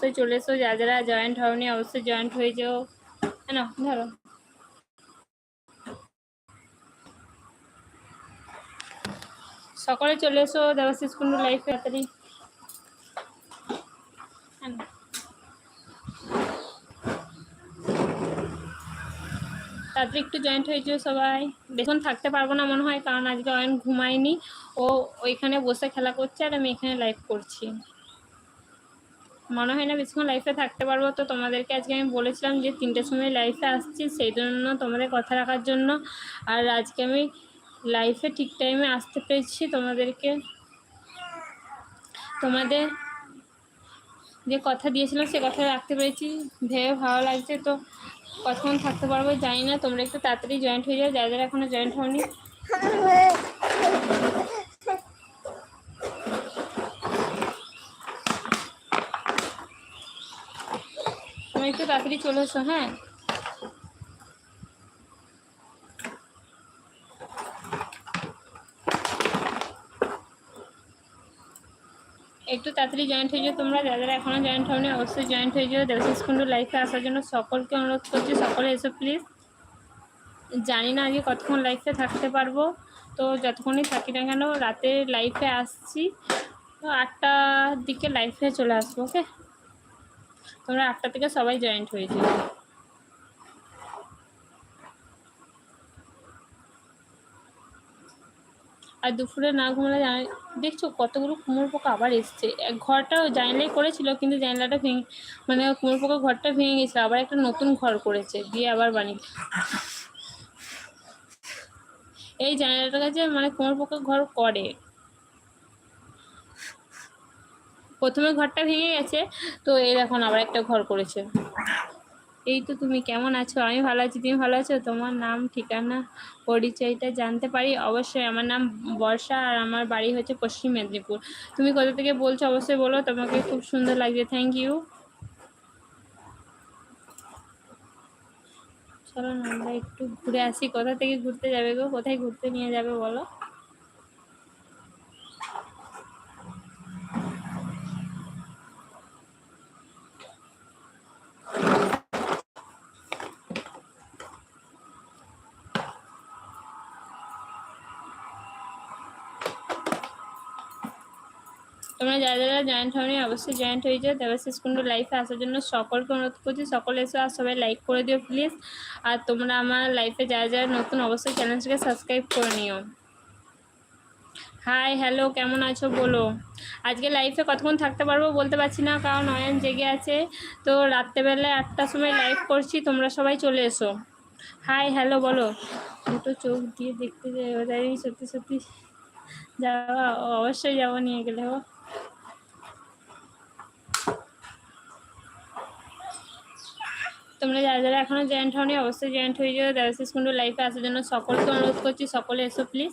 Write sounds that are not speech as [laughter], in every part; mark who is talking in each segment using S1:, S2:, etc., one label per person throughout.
S1: অবশ্যই চলে এসো যা যারা জয়েন্ট হওনি অবশ্যই জয়েন্ট হয়ে যাও। না, ধরো। সকালে চলে এসো, দেবাশিস কুন্ডু লাইফে তাড়াতাড়ি। হ্যাঁ তাড়াতাড়ি একটু জয়েন্ট হয়েছে সবাই। দেখুন থাকতে পারব না মনে হয়, কারণ আজকে অয়ন ঘুমায়নি। ও ওইখানে বসে খেলা করছে আর আমি এখানে লাইভ করছি। মনে হয় না বেশিক্ষণ লাইফে থাকতে পারব। তো তোমাদেরকে আজকে আমি বলেছিলাম যে তিনটের সময় লাইফে আসছি, সেই জন্য তোমাদের কথা রাখার জন্য। আর আজকে আমি লাইফে ঠিক টাইমে আসতে পেরেছি তোমাদেরকে। তোমাদের যে কথা দিয়েছিলাম, সে কথা রাখতে পেরেছি। ভেবে ভালো লাগছে তো কতক্ষণ থাকতে পারব জানি না। তোমরা একটু তাড়াতাড়ি জয়েন্ট হয়ে যাও। যারা যারা এখনও জয়েন্ট হওনি। একটু তাড়াতাড়ি চলে এসো হ্যাঁ? একটু তাড়াতাড়ি জয়েন্ট হয়ে যাও, তোমরা যারা এখনও জয়েন্ট হওনি, অবশ্যই জয়েন্ট হয়ে যাও। দেবশিস কুণ্ডু লাইফে আসার জন্য সকলকে অনুরোধ করছি, সকলে এসো প্লিজ জানি না আজকে কতক্ষণ লাইফে থাকতে পারব। তো যতক্ষণই থাকি না কেন, রাতে লাইফে আসছি। তো আটটার দিকে লাইফে চলে আসব ওকে তোমরা আটটা থেকে সবাই জয়েন্ট হয়ে যাও আর দুপুরে না ঘুমালে দেখছ কতগুলো কুমোর পোকা আবার এসছে। এক ঘরটাও জানলাই করেছিল, কিন্তু জানলাটা ভেঙে মানে কুমোর পোকা ঘরটা ভেঙে গেছে আবার একটা নতুন ঘর করেছে, দিয়ে আবার বানিয়ে এই জানলাটার কাছে মানে কুমোর পোকা ঘর করে। প্রথমে ঘরটা ভেঙে গেছে, তো এর এখন আবার একটা ঘর করেছে। এই তো তুমি কেমন আছো? আমি ভালো আছি, তুমি ভালো আছো? তোমার নাম, ঠিকানা, পরিচয়টা জানতে পারি? অবশ্যই আমার নাম বর্ষা আর আমার বাড়ি হচ্ছে পশ্চিম মেদিনীপুর। তুমি কোথা থেকে বলছো অবশ্যই বলো, তোমাকে খুব সুন্দর লাগছে থ্যাংক ইউ চলো আমরা একটু ঘুরে আসি, কোথা থেকে ঘুরতে যাবে গো? কোথায় ঘুরতে নিয়ে যাবে বলো তোমরা যারা যারা জয়েন্ট হওনি অবশ্যই জয়েন্ট হয়ে যাও। দেবাশিস কুণ্ডু লাইফে আসার জন্য সকলকে অনুরোধ করছি, সকলে এসে আর সবাই লাইক করে দিও প্লিজ আর তোমরা আমার লাইফে যারা যারা নতুন, অবশ্যই চ্যানেলটাকে সাবস্ক্রাইব করে নিও। হাই হ্যালো কেমন আছো বলো? আজকে লাইফে কতক্ষণ থাকতে পারব বলতে পারছি না, কারণ অয়ন জেগে আছে। তো রাত্রেবেলায় আটটার সময় লাইভ করছি, তোমরা সবাই চলে এসো। হাই হ্যালো বলো। দুটো চোখ দিয়ে দেখতে যাই সত্যি সত্যি যাওয়া, অবশ্যই যাব নিয়ে গেলে। ও তোমরা যারা যারা এখনও জয়েন্ট হওনি, অবশ্যই জয়েন্ট হয়ে যাও। দেবাশিস কুণ্ডু লাইফে আসার জন্য সকলকে অনুরোধ করছি, সকলে এসো প্লিজ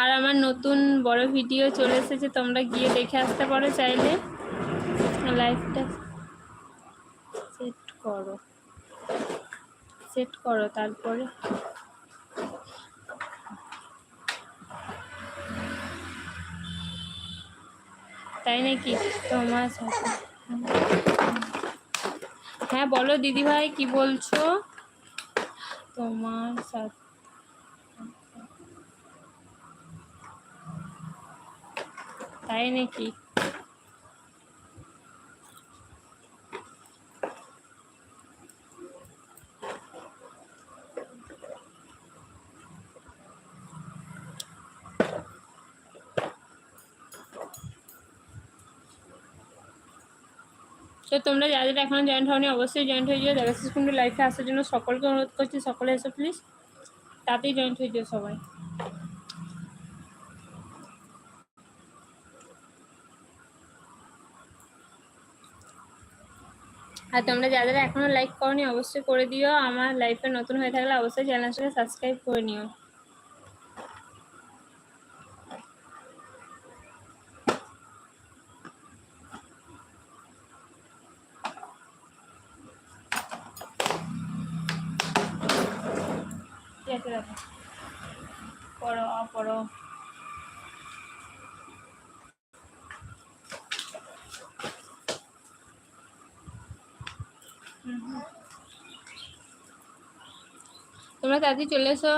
S1: আর আমার নতুন বড় ভিডিও চলে এসেছে, তোমরা গিয়ে দেখে আসতে পারো চাইলে। লাইফটা সেট করো। সেট করো তারপরে। তাই নাকি? তোমার সাথে। হ্যাঁ বলো দিদিভাই কি বলছো? তোমার সাথে তাই নাকি? তোমরা যাদের এখনও জয়েন্ট হওনি, অবশ্যই জয়েন্ট হয়ে যাও। দেবাশিস কুণ্ডু লাইফে আসার জন্য সকলকে অনুরোধ করছি, সকলে এসো প্লিজ তাতেই জয়েন্ট হয়ে যাও সবাই। আর তোমরা যাদের এখনও লাইক করনি, অবশ্যই করে দিও। আমার লাইফে নতুন হয়ে থাকলে অবশ্যই চ্যানেলটাকে সাবস্ক্রাইব করে নিও ঠিক আছে রাখো পড়ো আ পড়ো তাড়াতাড়ি চলে এসো।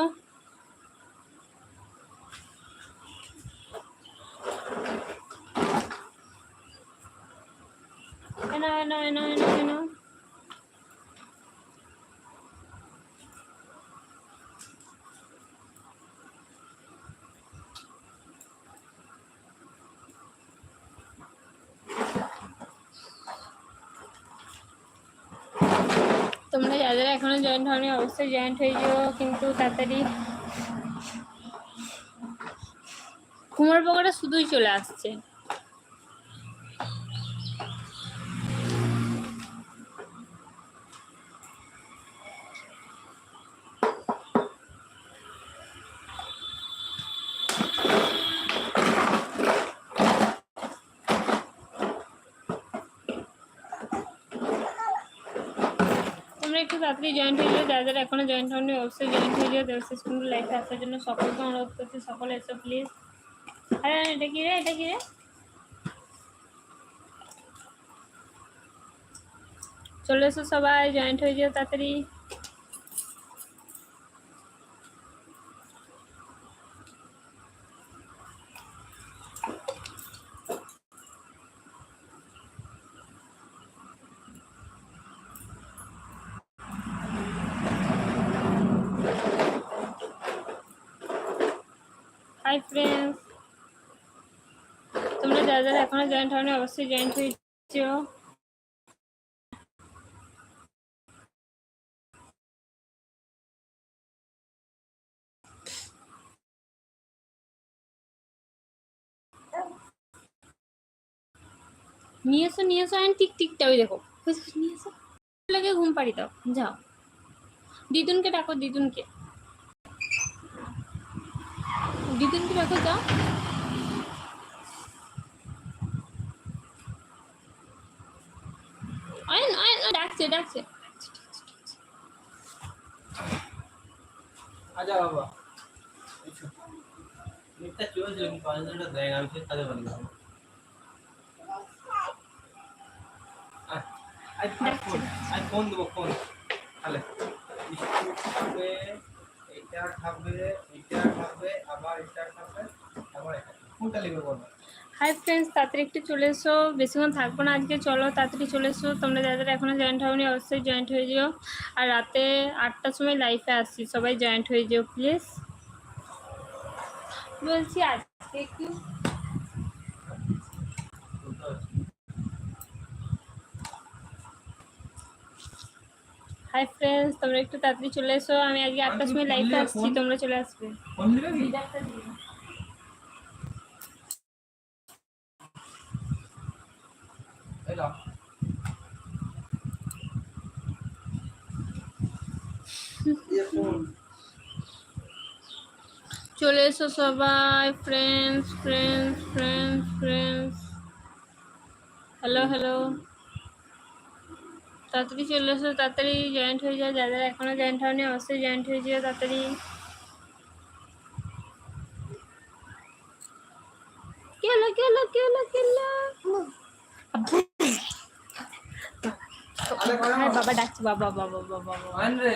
S1: তোমরা যাদের এখনও জয়েন্ট হওনি, অবশ্যই জয়েন্ট হয়ে যাও, কিন্তু তাড়াতাড়ি। কুমার পকোড়া শুধুই চলে আসছে তোমরা একটু তাড়াতাড়ি জয়েন্ট হয়ে যাও যাদের এখনও জয়েন্ট হয়নি অবশ্যই জয়েন্ট হয়ে যাও দেবশ্রী স্কুল লাইফে আসার জন্য সকলকে অনুরোধ করছি, সকলে এসো প্লিজ আরে এটা কি রে, এটা কি রে? চলে এসো সবাই জয়েন্ট হয়ে যাও তাড়াতাড়ি। হাই ফ্রেন্ডস তোমরা যারা যারা এখনও জয়েন্ট হয়নি অবশ্যই জয়েন্ট হয়ে যাও নিয়ে এসো নিয়ে এসো আইন টিক, টিকটা, ওই দেখো। নিয়ে লাগে, ঘুম পাড়ি দাও। যাও। দিদুনকে ডাকো, দিদুনকে। দিদুনকে ডাকো যাও আয়ন আয়ন ডাকছে ডাকছে।
S2: আচ্ছা বাবা। দেয় আমি আয় ফোন দেবো ফোন। তাহলে। খাবে
S1: হাই ফ্রেন্ডস তাড়াতাড়ি একটু চলে এসো। বেশিক্ষণ থাকব না আজকে, চলো তাড়াতাড়ি চলে এসো। তোমরা যাদের এখনও জয়েন্ট হওনি, অবশ্যই জয়েন্ট হয়ে যেও। আর রাতে আটটার সময় লাইফে আসছি, সবাই জয়েন্ট হয়ে যেও প্লিজ বলছি আজকে একটু হাই ফ্রেন্ডস তোমরা একটু তাড়াতাড়ি চলে এসো। আমি আজকে আটটার সময় লাইফে আসছি। তোমরা চলে আসবে। চলে এসো সবাই। Friends friends friends friends hello hello তাড়াতাড়ি চলে এসো তাড়াতাড়ি জয়েন্ট হয়ে যাও। যাদের এখনও জয়েন্ট হয়নি অবশ্যই জয়েন্ট হয়ে যাও তাড়াতাড়ি।
S2: বাবা।
S1: বাবা ডাকছি বাবা বাবা বাবা বাবা
S2: আইন রে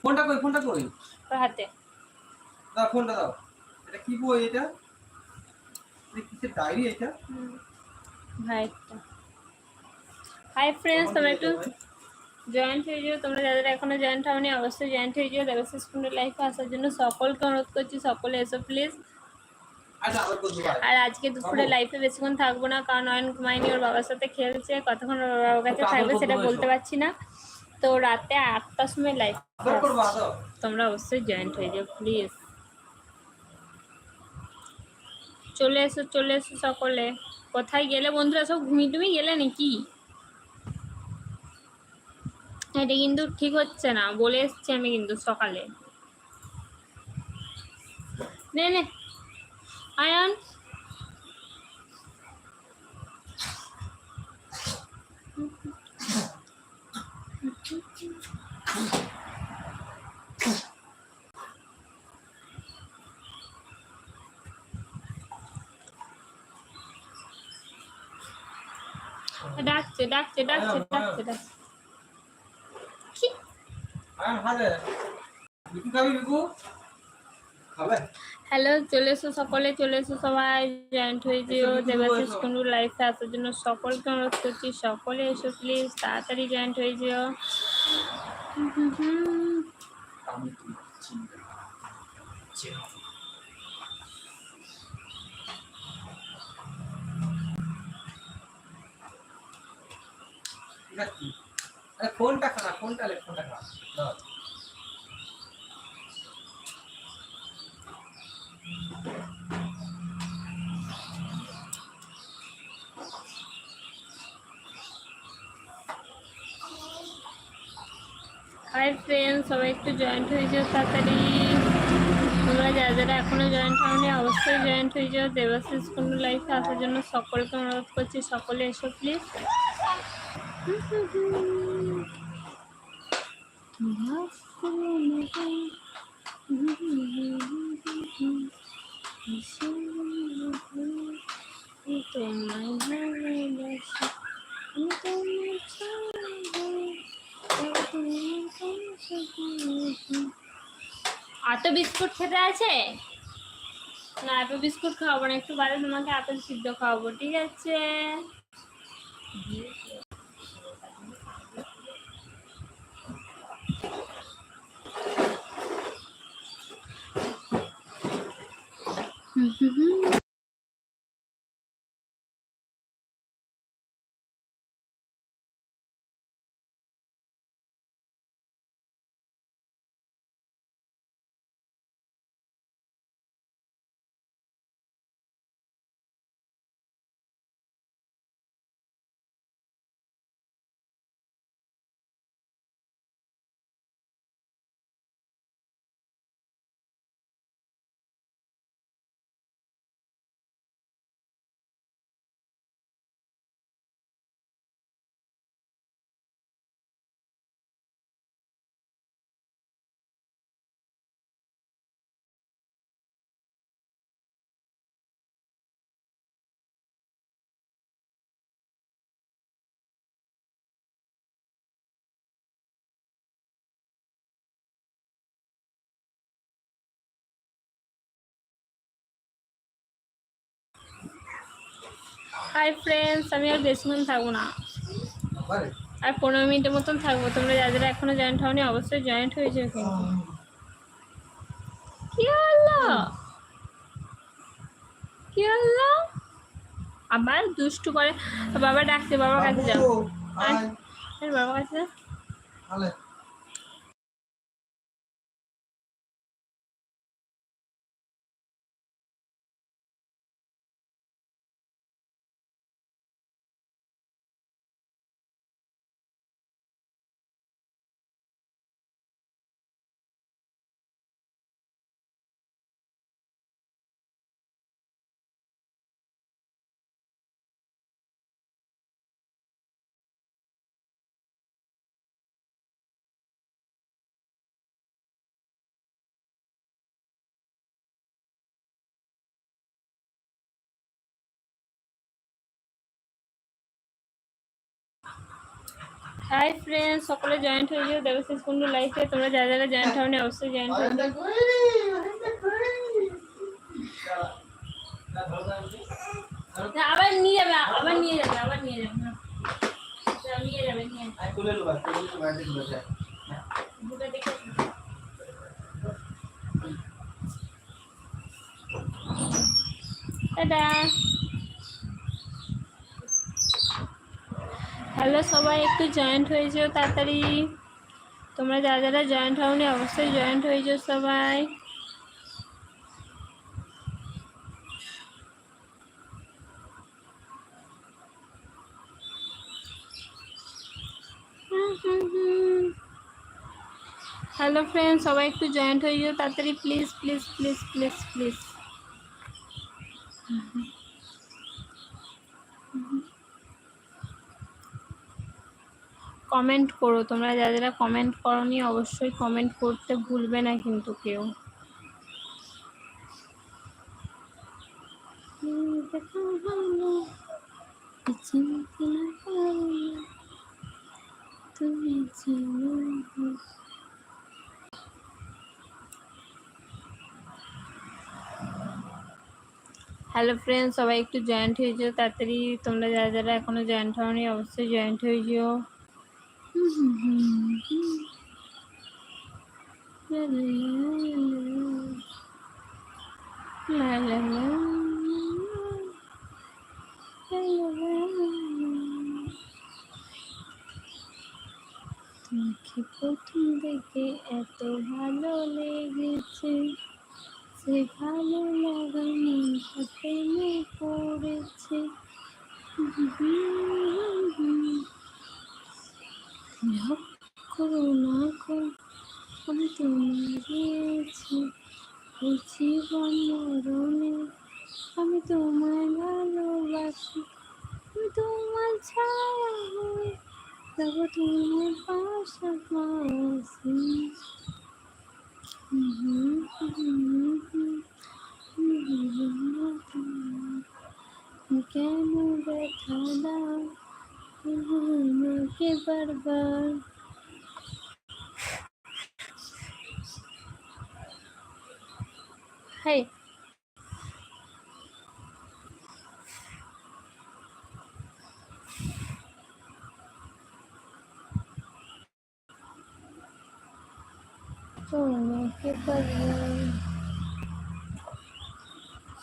S2: ফোনটা কই ফোনটা কই?
S1: হাতে।
S2: দাও ফোনটা দাও। এটা কি বই এটা? এটা কিসের ডায়েরি এটা?
S1: ভাই হাই ফ্রেন্ডস তোমরা একটু জয়েন্ট হয়ে যাও। তোমরা যাদের এখনও জয়েন্ট হওনি অবশ্যই জয়েন্ট হয়ে যাও। দেবশ্রী স্কুলের লাইফে আসার জন্য সকলকে অনুরোধ করছি সকলে এসো প্লিজ
S2: আচ্ছা
S1: আর আজকে দুপুরে লাইফে বেশিক্ষণ থাকব না কারণ অয়ন ঘুমায়নি ওর বাবার সাথে খেলছে কতক্ষণ ওর বাবার কাছে থাকবে সেটা বলতে পারছি না। তো রাতে আটটার সময় লাইফ তোমরা অবশ্যই জয়েন্ট হয়ে যাও প্লিজ চলে এসো চলে এসো সকলে। কোথায় গেলে বন্ধুরা সব ঘুমিয়ে টুমি গেলে নাকি? এটা কিন্তু ঠিক হচ্ছে না, বলে এসছি আমি কিন্তু সকালে। নে নে। আয়ান। ডাকছে ডাকছে ডাকছে ডাকছে ডাকছে
S2: আয়ান হাতে বিকু খাবি বিকু খাবে
S1: হ্যালো চলে এসো সকলে চলে এসো সবাই। জয়েন্ট হয়ে যেও দেবাশিস কুন্ডু লাইফে আসার জন্য সকলকে অনুরোধ করছি সকলে এসো প্লিজ তাড়াতাড়ি জয়েন্ট হয়ে যেও।
S2: আমি তুই ফোনটা খা ফোনটা লে, ফোনটা
S1: হাই ফ্রেন্ড সবাই একটু জয়েন্ট হয়ে যাও তাড়াতাড়ি। তোমরা যারা যারা এখনও জয়েন্ট হওনি, অবশ্যই জয়েন্ট হয়ে যাও। দেবাশিস কুন্ডু লাইফে আসার জন্য সকলকে অনুরোধ করছি, সকলে এসো প্লিজ তোমায় আতো বিস্কুট খেতে আছে? না আপেল বিস্কুট খাওয়াবো না, একটু বাদে তোমাকে আপেল সিদ্ধ খাওয়াবো, ঠিক আছে? Mm-hmm. হাই ফ্রেন্ডস আমি আর বেশিক্ষণ থাকব না। আর। পনেরো মিনিটের মতন থাকব। তোমরা যারা এখনও জয়েন্ট হওনি অবশ্যই জয়েন্ট হয়ে যাও কিন্তু। কি হলো? কি হলো? আবার দুষ্টু করে। বাবা ডাকছে বাবার কাছে যাও।
S2: বাবু,
S1: কাছে যাও। হাই ফ্রেন্ড সকলে জয়েন্ট হয়ে যাও দেবশিস কুন্ডু লাইফে তোমরা যারা যারা জয়েন্ট হওনি অবশ্যই জয়েন্ট হয়ে। না, আবার নিয়ে যাবে আবার নিয়ে যাবে আবার নিয়ে যাবে। নিয়ে যাবে নিয়ে যাবে। দেখে টাটা হ্যালো সবাই একটু জয়েন্ট হয়ে যাও তাড়াতাড়ি। তোমরা যারা যারা জয়েন্ট হওনি, অবশ্যই জয়েন্ট হয়ে যাও সবাই। হ্যালো ফ্রেন্ড সবাই একটু জয়েন্ট হয়ে যাও তাড়াতাড়ি please please please please please comment করো। তোমরা যারা যারা কমেন্ট করো নি অবশ্যই কমেন্ট করতে ভুলবে না কিন্তু কেউ। হ্যালো ফ্রেন্ডস সবাই একটু জয়েন্ট হয়ে যেও, তাড়াতাড়ি তোমরা যারা যারা এখনও জয়েন্ট হওনি, অবশ্যই জয়েন্ট হয়ে যেও। তোমাকে প্রথম দেখে এত ভালো লেগেছে সে ভালো লাগা মনটা প্রেমে পড়েছে করো না করো আমি তোমার জীবন মরণে। আমি তোমায় ভালোবাসি। আমি তোমার ছায়া হয়ে তবু তোমার পাশাপাশি কেন ব্যথা দাও? আমাকে বারবার। হাই। তোমাকে বারবার।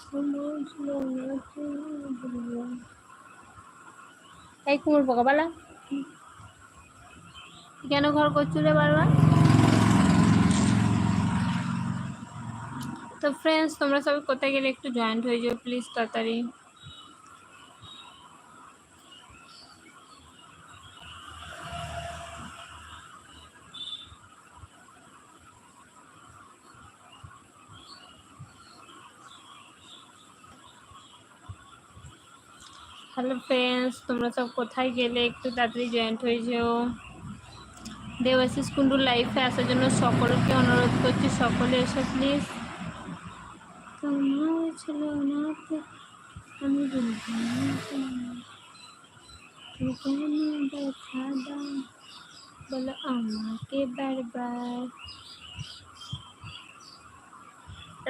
S1: সমঝলো না তুমি এই কুমোর পোকা বলা কেন ঘর করছ রে বারবার? তো ফ্রেন্ডস তোমরা সবাই কোথায় গেলে একটু জয়েন্ট হয়ে যাও প্লিজ তাড়াতাড়ি। হ্যালো ফ্রেন্ডস তোমরা সব কোথায় গেলে? একটু তাড়াতাড়ি জয়েন্ট হয়ে যেও। দেবাশিস কুন্ডুর লাইফে আসার জন্য সকলকে অনুরোধ করছি, সকলে এসো প্লিজ তোমার ছিল আমি বলো, আমাকে বারবার।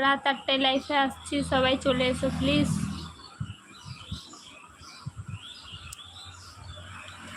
S1: রাত আটটায় লাইফে আসছি, সবাই চলে এসো প্লিজ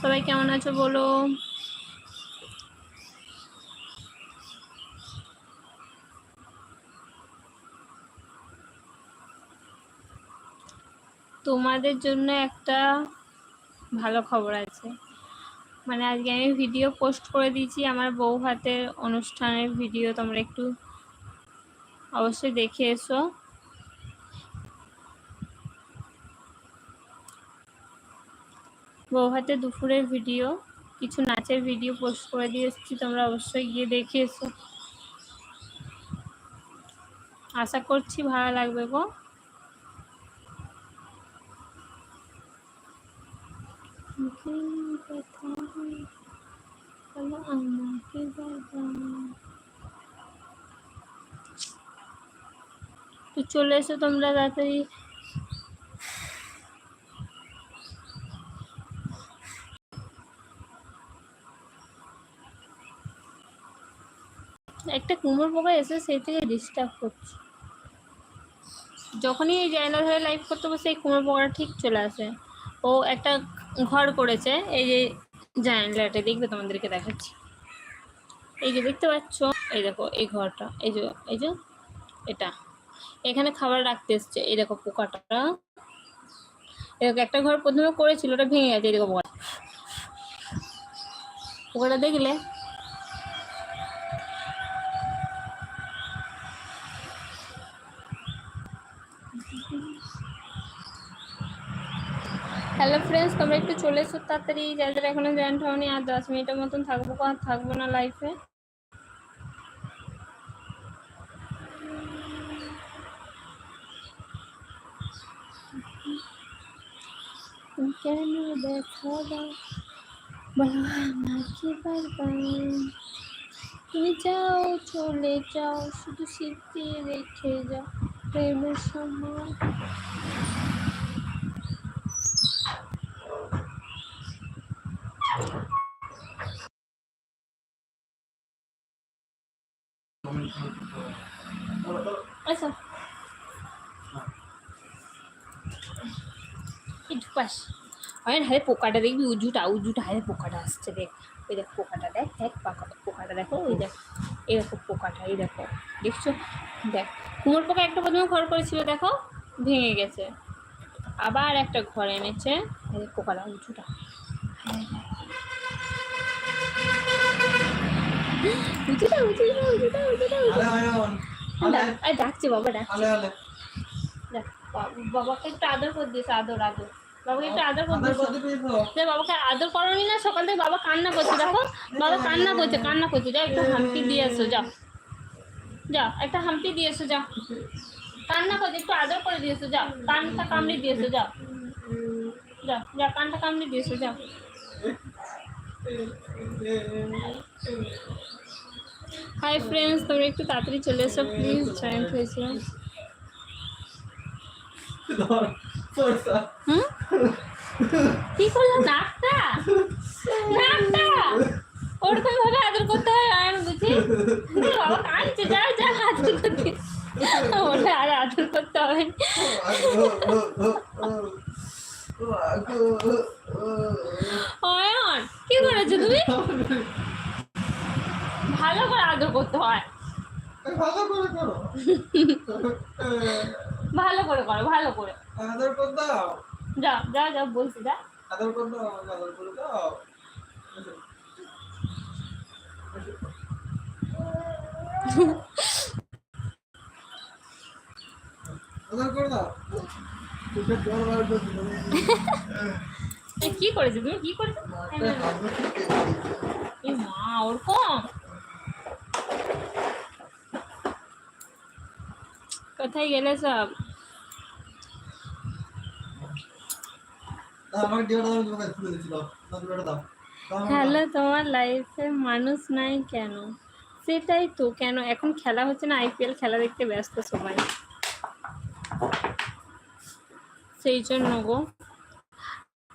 S1: সবাই কেমন আছো বলো? তোমাদের জন্য একটা ভালো খবর আছে। মানে আজকে আমি ভিডিও পোস্ট করে দিয়েছি, আমার বউ হাতের অনুষ্ঠানের ভিডিও তোমরা একটু অবশ্যই দেখে এসো। বউ হাতে দুপুরের ভিডিও, কিছু নাচের ভিডিও পোস্ট করে দিয়ে এসেছি, তোমরা অবশ্যই গিয়ে দেখে এসো। আশা করছি ভালো লাগবে গো। তো চলে এসো তোমরা তাড়াতাড়ি। একটা কুমড়ো পোকা এসে সেই থেকে ডিস্টার্ব করছে। যখনই এই জায়গা ধরে লাইভ করতে বসে এই কুমড়ো পোকাটা ঠিক চলে আসে। ও একটা ঘর করেছে, এই যে জানলাটা, দেখবে তোমাদেরকে দেখাচ্ছি। এই যে দেখতে পাচ্ছ, এই দেখো, এই ঘরটা, এই যে এই যে এটা। এখানে খাবার রাখতে এসছে, এই দেখো পোকাটা। এরকম একটা ঘর প্রথমে করেছিল, ওটা ভেঙে গেছে পোকাটা। পোকাটা দেখলে হ্যালো ফ্রেন্ডস তোমরা একটু চলে এসো তাড়াতাড়ি। যারা এখনও জয়েন্ট হওনি, আর দশ মিনিটের মতন থাকব আর থাকব না লাইফে কেন দেখা আমাকে তুমি যাও, চলে যাও, শুধু স্মৃতি রেখে যাও, প্রেমের সময়। হারে পোকাটা দেখবি উজুটা উজুটা হারে পোকাটা আসছে, দেখ। ওই দেখ পোকাটা দেখ দেখ পাকা পোকাটা দেখো, ওই দেখ, এই দেখো পোকাটা, এই দেখো, দেখছ? দেখ, কুমোর পোকা একটা প্রথমে ঘর করেছিল, দেখো, ভেঙে গেছে। আবার একটা ঘর এনেছে পোকাটা উঁচুটা উঁচুটা উঁচুটা ডাকছে বাবা বাবাকে একটু আদর করে আদর আদর। বাবাকে একটু আদর করে
S2: আদর
S1: দিয়েছে
S2: করতে পেরেছ
S1: যে বাবাকে আদর করনি না সকাল থেকে বাবা কান্না করছে দেখো। বাবা কান্না করছে কান্না করছে। যাও একটু হাম্পি দিয়ে এসো যাও যাও একটা হাম্পি দিয়ে এসো যাও কান্না করছে একটু আদর করে দিয়েছ যাও কানটা কামড়ে দিয়েছ যাও যাও যাও কানটা কামড়ে দিয়েছ যাও হাই ফ্রেন্ডস তোমরা একটু তাড়াতাড়ি চলে এসো প্লিজ
S2: পড়ছা
S1: হুম? কি করল? নাকটা? নাকটা? ওরকম ভাবে আদর করতে হয়, আমি বুঝি? বাবা, কাঁদছে যাও যাও আদর করতে। ওটা আর আদর করতে হবে। অয়ন কি করেছ তুমি? ভালো করে আদর করতে হয়।
S2: ভালো করে করো।
S1: ভালো করে করো ভালো করে।
S2: আদর করে দাও।
S1: যাও যাও যাও বলছি যা।
S2: আদর করে দাও আদর করে দাও। আদর করে দাও।
S1: কি করেছ তুমি? কি করেছ? মা ওরকম কোথায় গেলে সব? হ্যালো তোমার লাইফে মানুষ নাই কেন? সেটাই তো কেন? এখন খেলা হচ্ছে না আইপিএল খেলা দেখতে ব্যস্ত সবাই। সেই জন্য গো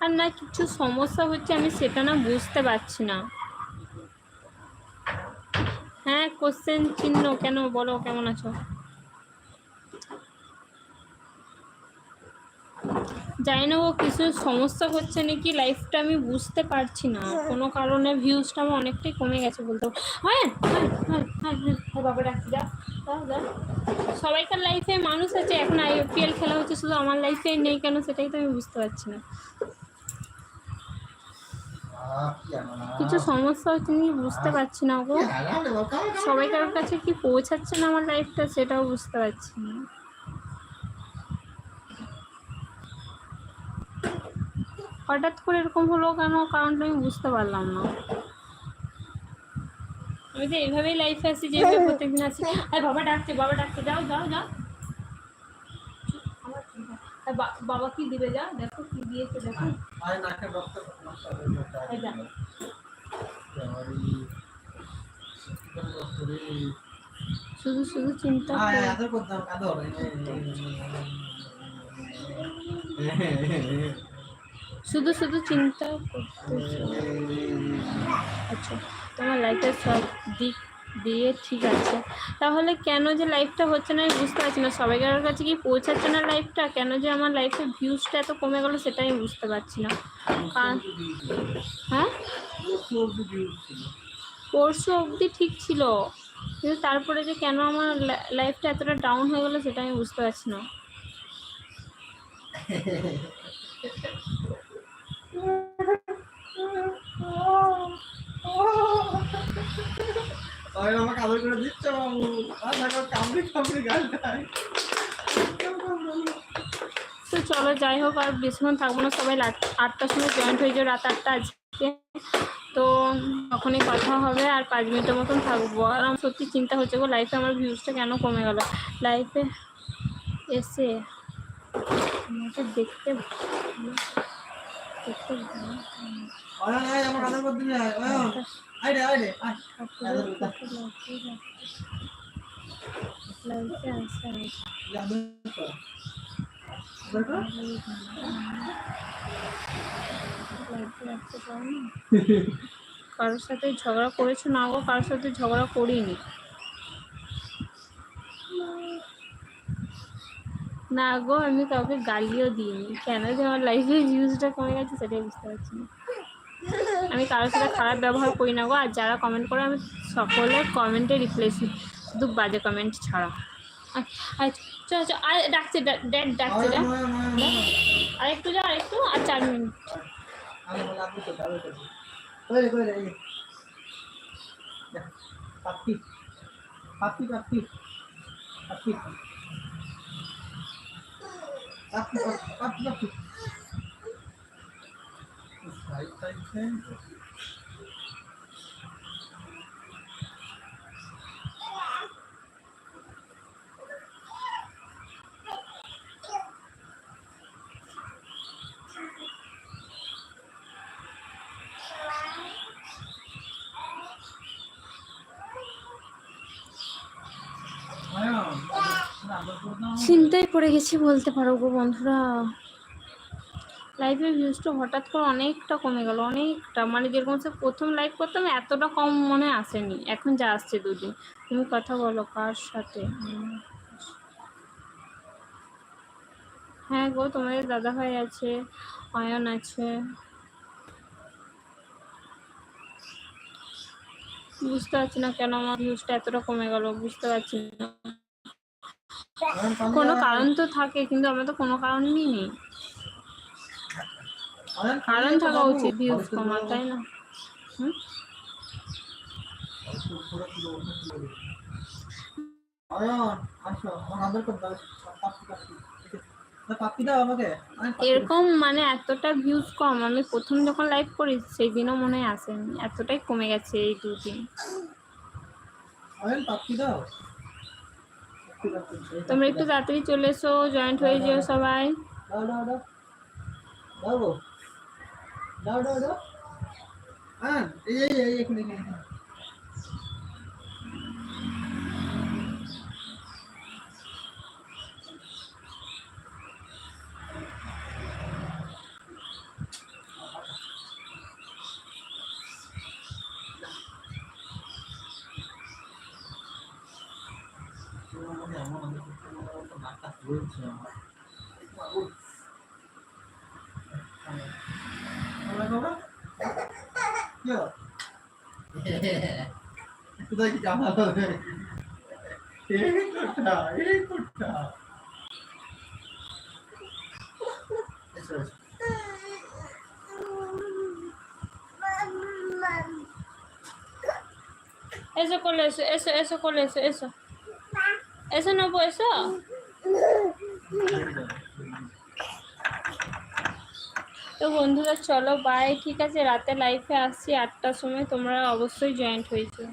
S1: আর না কিছু সমস্যা হচ্ছে আমি সেটা না বুঝতে পারছি না। হ্যাঁ কোশ্চেন চিহ্ন কেন বলো কেমন আছো? জানি না ও কিছু সমস্যা হচ্ছে নাকি? লাইফটা আমি বুঝতে পারছি না। কোনো কারণে ভিউজটা আমার অনেকটাই কমে গেছে বলতে। হ্যাঁ হ্যাঁ হ্যাঁ হ্যাঁ হ্যাঁ হ্যাঁ, বাবা যা। সবাইকার লাইফে মানুষ আছে এখন আইপিএল খেলা হচ্ছে শুধু আমার লাইফে নেই কেন সেটাই তো আমি বুঝতে পারছি না। কিছু সমস্যা হচ্ছে নাকি বুঝতে পারছি না গো
S2: কি হারাও রে বাবা, কামড়, কামড়।
S1: সবাইকার কাছে কি পৌঁছাচ্ছে না আমার লাইফটা সেটাও বুঝতে পারছি না হঠাৎ করে এরকম হলো কেন কারণটা আমি বুঝতে পারলাম না আমি তো এইভাবেই লাইফে আছি যে প্রত্যেকদিন আছি আর বাবা ডাকছে বাবা ডাকছে যাও যাও যাও বাবা কি দিবে যা দেখো কি দিয়েছে দেখো
S2: হয়ে।
S1: শুধু শুধু চিন্তা
S2: আয়,
S1: কর-
S2: আদর করতাম, আদর।
S1: শুধু শুধু চিন্তা করতেছো আচ্ছা তোমার লাইফের সব দিক দিয়ে ঠিক আছে। তাহলে কেন যে লাইফটা হচ্ছে না আমি বুঝতে পারছি না। সবাইকার কাছে কি পৌঁছাচ্ছে না লাইফটা কেন যে আমার লাইফের ভিউজটা এত কমে গেলো সেটাই আমি বুঝতে পারছি না। হ্যাঁ? পরশু অবধি ঠিক ছিল। কিন্তু তারপরে যে কেন আমার লাইফটা এতটা ডাউন হয়ে গেলো সেটা আমি বুঝতে পারছি না। [laughs] তো চলো, যাই হোক, আর বেশিক্ষণ থাকব না। সবাই আটটার সময় জয়েন্ট হয়ে যাবে রাত আটটা আজকে। তো তখনই কথা হবে, আর পাঁচ মিনিটের মতন থাকব। আর আমার সত্যি চিন্তা হচ্ছে গো লাইফে আমার ভিউজটা কেন কমে গেল? লাইফে এসে আমাকে দেখতে কারোর সাথে ঝগড়া করেছ না গো? কারোর সাথে ঝগড়া করিনি। না গো, আমি কাউকে গালিও দিইনি। কেন যে আমার লাইফে ভিউজটা কমে গেছে সেটাই বুঝতে পারছি না। আমি কারোর সাথে খারাপ ব্যবহার করি না গো আর যারা কমেন্ট করে আমি সকলের কমেন্টে রিপ্লেস শুধু বাজে কমেন্ট ছাড়া। আ- আয়, চল চল আর ডাকছে ড্যাড ডাকছে ড্যাড আর একটু যা আর একটু আর চার মিনিট
S2: কই কই রে এই পাপি পাপি পাপি পাপি পাপি পাপি পাপি সাইড সাইড সাইড অয়ন না বলতো না
S1: চিন্তায় পড়ে গেছি বলতে পারো গো বন্ধুরা। লাইভের ভিউজটা হঠাৎ করে অনেকটা কমে গেল অনেকটা। মানে যেরকম সে প্রথম লাইভ করতাম এতটা কম মনে আসেনি। এখন যা আসছে দুদিন। তুমি কথা বলো কার সাথে? হ্যাঁ গো তোমাদের দাদা ভাই আছে অয়ন আছে। বুঝতে পারছি না কেন আমার ভিউজটা এতটা কমে গেল বুঝতে পারছি না। কোনো কারণ তো থাকে কিন্তু আমার তো কোনো কারণই নেই। কারণ থাকা উচিত ভিউজ
S2: অবশ্যই
S1: কমার তাই না? এরকম মানে এতটা ভিউজ কম আমি প্রথম যখন লাইভ করি সেই দিনও মনে হয় আসেনি এতটাই কমে গেছে এই দুদিন। তোমরা একটু তাড়াতাড়ি চলে এসো জয়েন্ট হয়ে যেও সবাই।
S2: দাও দাও দাও। হ্যাঁ এই এই এখানে এখানে এখানে। আমরা খাব? কি হলো? এসো। এসো।
S1: করলে এসো এসো এসো করলে এসো এসো। এসো নেব, এসো। তো বন্ধুরা, চলো বাই ঠিক আছে, রাতে লাইফে আসছি। আটটার সময় তোমরা অবশ্যই জয়েন্ট হয়েছো।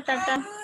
S1: চলো বন্ধুরা